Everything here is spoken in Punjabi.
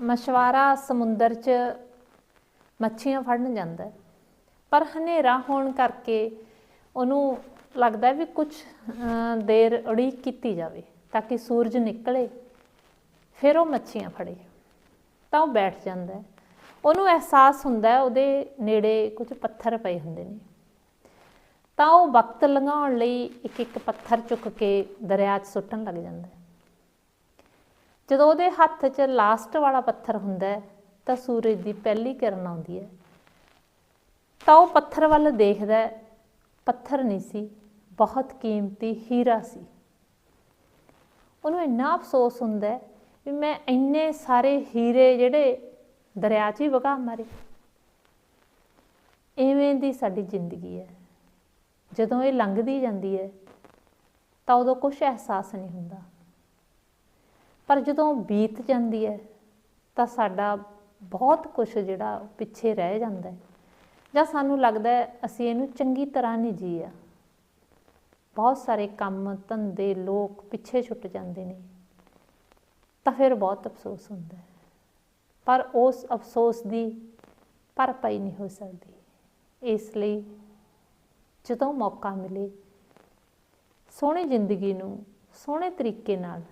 ਮਛਵਾਰਾ ਸਮੁੰਦਰ 'ਚ ਮੱਛੀਆਂ ਫੜਨ ਜਾਂਦਾ ਪਰ ਹਨੇਰਾ ਹੋਣ ਕਰਕੇ ਉਹਨੂੰ ਲੱਗਦਾ ਵੀ ਕੁਝ ਦੇਰ ਉਡੀਕ ਕੀਤੀ ਜਾਵੇ ਤਾਂ ਕਿ ਸੂਰਜ ਨਿਕਲੇ, ਫਿਰ ਉਹ ਮੱਛੀਆਂ ਫੜੇ। ਤਾਂ ਉਹ ਬੈਠ ਜਾਂਦਾ ਉਹਨੂੰ ਅਹਿਸਾਸ ਹੁੰਦਾ ਉਹਦੇ ਨੇੜੇ ਕੁਝ ਪੱਥਰ ਪਏ ਹੁੰਦੇ ਨੇ। ਤਾਂ ਉਹ ਵਕਤ ਲੰਘਾਉਣ ਲਈ ਇੱਕ ਇੱਕ ਪੱਥਰ ਚੁੱਕ ਕੇ ਦਰਿਆ 'ਚ ਸੁੱਟਣ ਲੱਗ ਜਾਂਦਾ ਜਦੋਂ ਉਹਦੇ ਹੱਥ 'ਚ ਲਾਸਟ ਵਾਲਾ ਪੱਥਰ ਹੁੰਦਾ ਤਾਂ ਸੂਰਜ ਦੀ ਪਹਿਲੀ ਕਿਰਨ ਆਉਂਦੀ ਹੈ। ਤਾਂ ਉਹ ਪੱਥਰ ਵੱਲ ਦੇਖਦਾ ਪੱਥਰ ਨਹੀਂ ਸੀ, ਬਹੁਤ ਕੀਮਤੀ ਹੀਰਾ ਸੀ। ਉਹਨੂੰ ਇੰਨਾ ਅਫਸੋਸ ਹੁੰਦਾ ਵੀ ਮੈਂ ਇੰਨੇ ਸਾਰੇ ਹੀਰੇ ਜਿਹੜੇ ਦਰਿਆ 'ਚ ਹੀ ਵਗਾ ਮਾਰੇ। ਐਵੇਂ ਦੀ ਸਾਡੀ ਜ਼ਿੰਦਗੀ ਹੈ। ਜਦੋਂ ਇਹ ਲੰਘਦੀ ਜਾਂਦੀ ਹੈ, ਤਾਂ ਉਦੋਂ ਕੁਝ ਅਹਿਸਾਸ ਨਹੀਂ ਹੁੰਦਾ। ਪਰ ਜਦੋਂ ਬੀਤ ਜਾਂਦੀ ਹੈ, ਤਾਂ ਸਾਡਾ ਬਹੁਤ ਕੁਝ ਜਿਹੜਾ ਪਿੱਛੇ ਰਹਿ ਜਾਂਦਾ ਹੈ। ਜਾਂ ਸਾਨੂੰ ਲੱਗਦਾ ਹੈ, ਅਸੀਂ ਇਹਨੂੰ ਚੰਗੀ ਤਰ੍ਹਾਂ ਨਹੀਂ ਜੀਆ ਬਹੁਤ ਸਾਰੇ ਕੰਮ, ਧੰਦੇ, ਲੋਕ ਪਿੱਛੇ ਛੁੱਟ ਜਾਂਦੇ ਨੇ। ਤਾਂ ਫਿਰ ਬਹੁਤ ਅਫਸੋਸ ਹੁੰਦਾ ਹੈ। ਪਰ ਉਸ ਅਫਸੋਸ ਦੀ ਭਰਪਾਈ ਨਹੀਂ ਹੋ ਸਕਦੀ। ਇਸ ਲਈ ਜਦੋਂ ਮੌਕਾ ਮਿਲੇ, ਸੋਹਣੀ ਜ਼ਿੰਦਗੀ ਨੂੰ ਸੋਹਣੇ ਤਰੀਕੇ ਨਾਲ